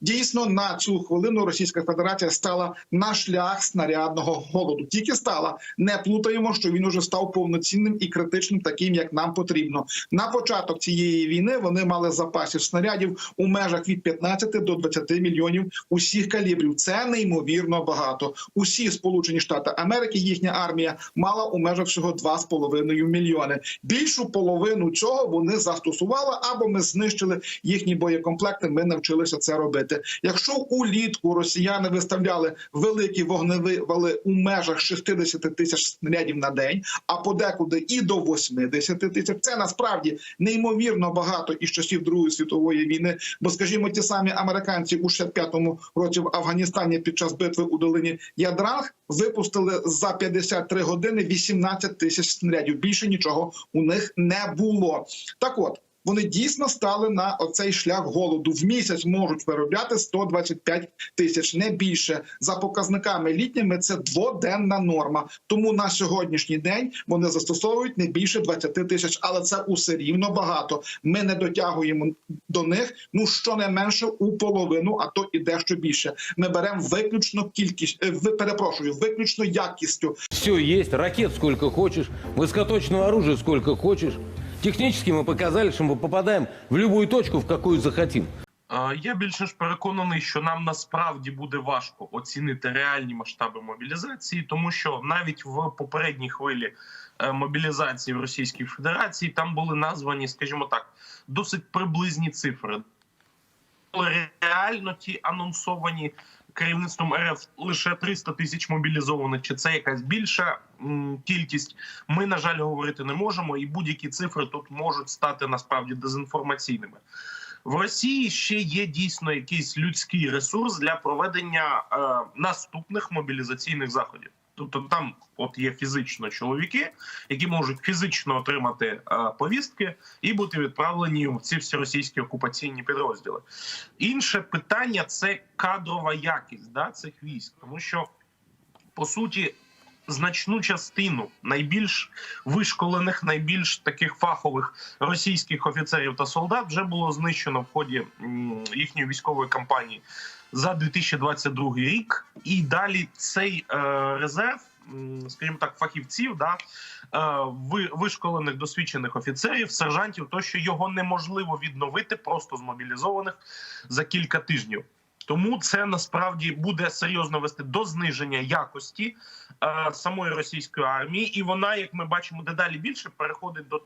Дійсно, на цю хвилину Російська Федерація стала на шлях снарядного голоду. Тільки стала не плутаємо, що він уже став повноцінним і критичним, таким як нам потрібно. На початок цієї війни вони мали запасів снарядів у межах від 15 до 20 мільйонів усіх калібрів. Це неймовірно багато. Усі Сполучені Штати Америки, їхня армія мала у межах всього 2,5 мільйони. Більшу половину цього вони застосували або ми знищили їхні боєкомплекти. Ми навчилися це робити. Якщо улітку росіяни виставляли великі вогневі вали у межах 60 тисяч снарядів на день, а подекуди і до 80 тисяч, це насправді неймовірно багато із часів Другої світової війни. Бо, скажімо, ті самі американці у 65-му році в Афганістані під час битви у долині Ядранг випустили за 53 години 18 тисяч снарядів. Більше нічого у них не було. Так от. Вони дійсно стали на оцей шлях голоду. В місяць можуть виробляти 125 тисяч, не більше. За показниками літніми це дводенна норма. Тому на сьогоднішній день вони застосовують не більше 20 тисяч, але це усе рівно багато. Ми не дотягуємо до них. Ну щонайменше у половину, а то і дещо більше. Ми беремо виключно кількість. е, ви- перепрошую, виключно якістю. Все есть, ракет сколько хочешь, высокоточного оружия сколько хочешь. Технически мы показали, что мы попадаем в любую точку, в какую захотим. Я більше ж переконаний, що нам насправді буде важко оцінити реальні масштаби мобілізації, тому що навіть в попередній хвилі е, мобілізації в Російській Федерації там були названі, скажімо так, досить приблизні цифри. Реально ті анонсовані керівництвом РФ лише 300 тисяч мобілізованих, чи це якась більша кількість. Ми на жаль говорити не можемо, і будь-які цифри тут можуть стати насправді дезінформаційними. В Росії ще є дійсно якийсь людський ресурс для проведення е, наступних мобілізаційних заходів. Тобто там от є фізично чоловіки, які можуть фізично отримати е, повістки і бути відправлені в ці всіросійські окупаційні підрозділи. Інше питання це кадрова якість да, цих військ, тому що по суті значну частину найбільш вишколених, найбільш таких фахових російських офіцерів та солдат вже було знищено в ході їхньої військової кампанії за 2022 рік. І далі цей е, резерв, скажімо так, фахівців, да, е, вишколених досвідчених офіцерів, сержантів, то що його неможливо відновити просто з мобілізованих за кілька тижнів. Тому це насправді буде серйозно вести до зниження якості е, самої російської армії, і вона, як ми бачимо, дедалі більше переходить до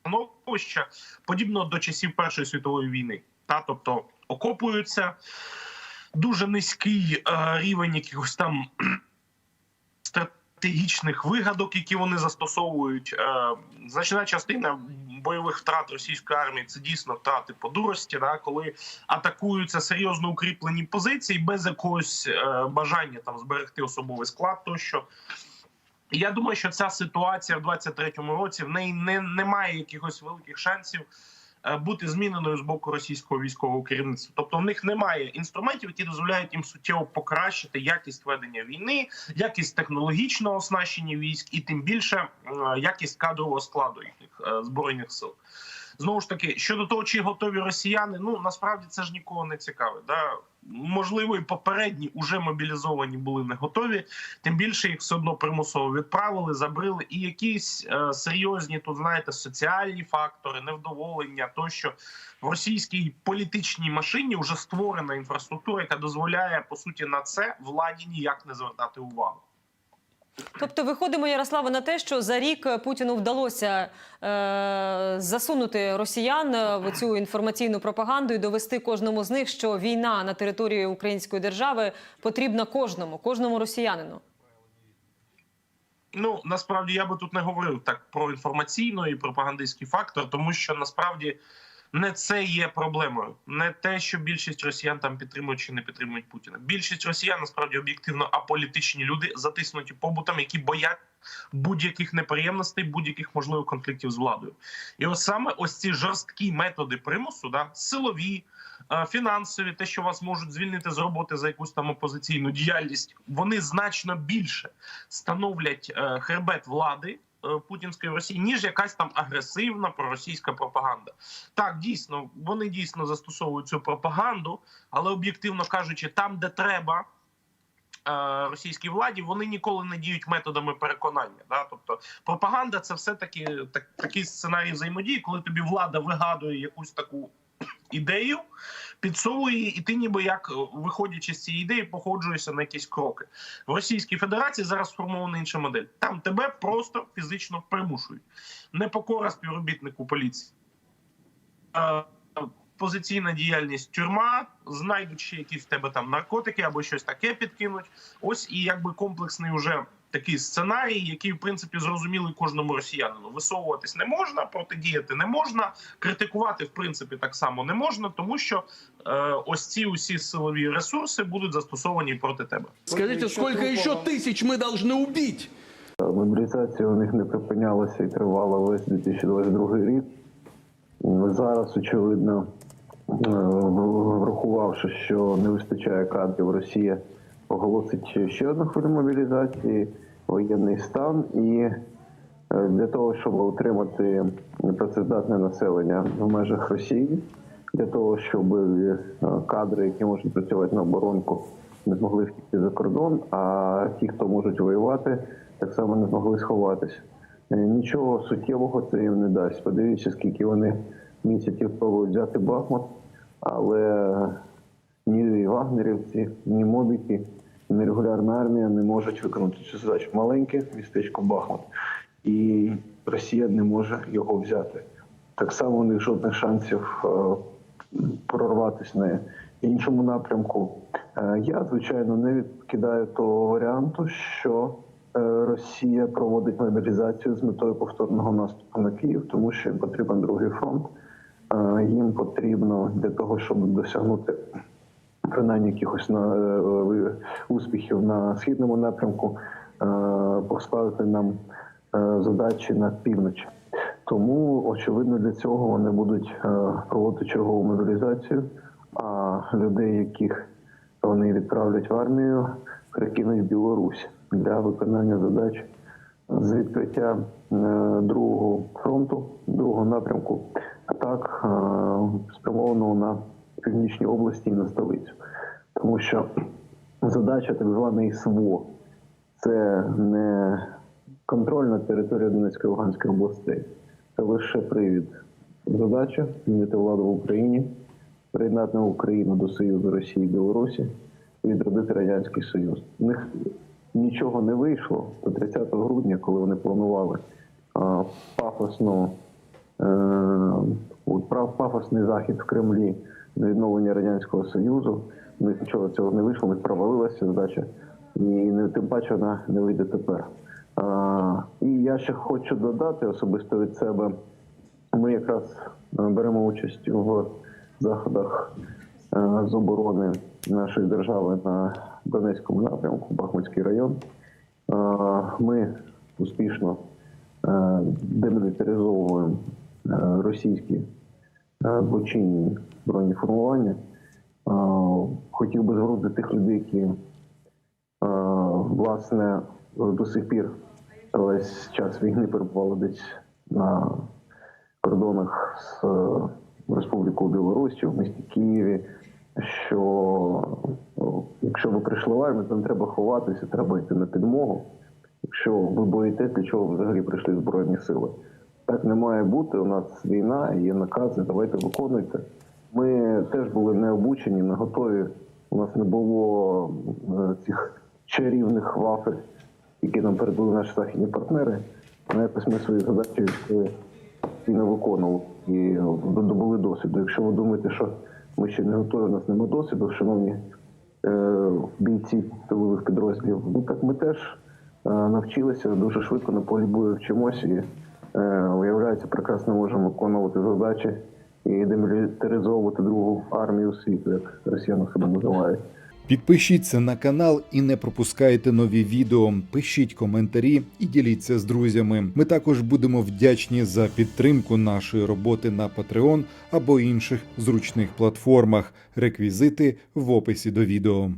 становища подібного до часів Першої світової війни. Та тобто окопуються дуже низький е, рівень якихось там стратегічних вигадок, які вони застосовують. Е, значна частина бойових втрат російської армії це дійсно втрати по дурості, да, коли атакуються серйозно укріплені позиції без якогось е, бажання там зберегти особовий склад тощо. Я думаю, що ця ситуація в 23-му році в неї не немає якихось великих шансів бути зміненою з боку російського військового керівництва. Тобто в них немає інструментів, які дозволяють їм суттєво покращити якість ведення війни, якість технологічного оснащення військ і тим більше е, якість кадрового складу їхніх е, збройних сил. Знову ж таки, щодо того, чи готові росіяни, ну насправді це ж нікого не цікавить. Да? Можливо, і попередні уже мобілізовані були не готові, тим більше їх все одно примусово відправили, забрили. І якісь е, серйозні тут знаєте соціальні фактори, невдоволення, тощо в російській політичній машині вже створена інфраструктура, яка дозволяє по суті на це владі ніяк не звертати увагу. Тобто, виходимо, Ярослава, на те, що за рік Путіну вдалося е, засунути росіян в цю інформаційну пропаганду і довести кожному з них, що війна на території Української держави потрібна кожному, кожному росіянину. Ну насправді я би тут не говорив так про інформаційний і пропагандистський фактор, тому що насправді не це є проблемою, не те, що більшість росіян там підтримують чи не підтримують Путіна. Більшість росіян насправді об'єктивно аполітичні люди, затиснуті побутом, які боять будь-яких неприємностей, будь-яких можливих конфліктів з владою. І ось саме ось ці жорсткі методи примусу, да, силові. е, Фінансові, те, що вас можуть звільнити з роботи за якусь там опозиційну діяльність, вони значно більше становлять е, хребет влади путінської Росії, ніж якась там агресивна проросійська пропаганда. Так, дійсно, вони дійсно застосовують цю пропаганду, але об'єктивно кажучи, там, де треба. е, Російській владі вони ніколи не діють методами переконання. Да? Тобто пропаганда це все таки так, такий сценарій взаємодії, коли тобі влада вигадує якусь таку ідею, підсовує і ти ніби як е, виходячи з цієї ідеї, походжуєшся на якісь кроки. В Російській Федерації зараз сформована інша модель. Там тебе просто фізично примушують. Непокора співробітнику поліції. Е, Позиційна діяльність тюрма, знайдуть ще якісь в тебе там наркотики або щось таке підкинуть. Ось і якби комплексний уже такий сценарій, який в принципі зрозумілий кожному росіянину. Висовуватись не можна, протидіяти не можна, критикувати в принципі так само не можна, тому що е, ось ці усі силові ресурси будуть застосовані проти тебе. Скажите, сколько еще тысяч мы должны убить? Мобілізація у них не припинялася і тривала весь 2022 рік. Зараз, очевидно, е, врахувавши, що не вистачає кадрів, Росія оголосить ще одну хвилю мобілізації, воєнний стан і е, для того, щоб утримати працездатне населення в межах Росії, для того, щоб е, кадри, які можуть працювати на оборонку, не змогли втікти за кордон, а ті, хто можуть воювати, так само не змогли сховатися. Е, Нічого суттєвого це їм не дасть. Подивіться, скільки вони місяців пробують взяти Бахмут, але ні вагнерівці, ні мобіки, ні регулярна армія не можуть виконати цю задачу. Маленьке містечко Бахмут, і Росія не може його взяти. Так само у них жодних шансів е, прорватися на іншому напрямку. Е, Я, звичайно, не відкидаю того варіанту, що е, Росія проводить мобілізацію з метою повторного наступу на Київ, тому що їм потрібен другий фронт. Їм потрібно для того, щоб досягнути принаймні якихось на е, успіхів на східному напрямку, е, поставити нам е, задачі на півночі. Тому, очевидно, для цього вони будуть проводити чергову мобілізацію, а людей, яких вони відправлять в армію, перекинуть в Білорусь для виконання задач з відкриття другого фронту, другого напрямку, атак е, спрямованого на північні області і на столицю. Тому що задача так званої СВО це не контроль над територією Донецької Луганської областей. Це лише привід. Задача змінити владу в Україні, приєднати Україну до Союзу Росії і Білорусі і відродити Радянський Союз. У них нічого не вийшло до 30 грудня, коли вони планували а, пафосну е, пафосний захід в Кремлі відновлення Радянського Союзу. У них нічого цього не вийшло, у них провалилася задача, і не тим паче вона не вийде тепер. А, і я ще хочу додати особисто від себе. Ми якраз е, беремо участь в заходах е, з оборони нашої держави на Донецькому напрямку, Бахмутський район. Ми успішно е, демілітаризовуємо російські злочинні збройні формування. Е, Хотів би звернути тих людей, які е, власне до сих пір весь час війни перебували десь на кордонах з е, Республікою Білорусь в місті Києві. Що якщо ви прийшли в армію, то не треба ховатися, треба йти на підмогу. Якщо ви боїтесь, для чого взагалі прийшли збройні сили. Так не має бути. У нас війна, є накази, давайте виконуйте. Ми теж були не обучені, не готові. У нас не було е, цих чарівних вафель, які нам передали наші західні партнери. Ну, якось ми свої задачі військові постійно виконували і добули досвіду. Якщо ви думаєте, що ми ще не готові, у нас немає досвіду, шановні е, бійці тилових підрозділів, ну так ми теж е, навчилися дуже швидко на полі бою вчимося е, прекрасно можемо виконувати задачі і демілітаризовувати другу армію світу, як росіяни себе називають. Підпишіться на канал і не пропускайте нові відео. Пишіть коментарі і діліться з друзями. Ми також будемо вдячні за підтримку нашої роботи на Patreon або інших зручних платформах. Реквізити в описі до відео.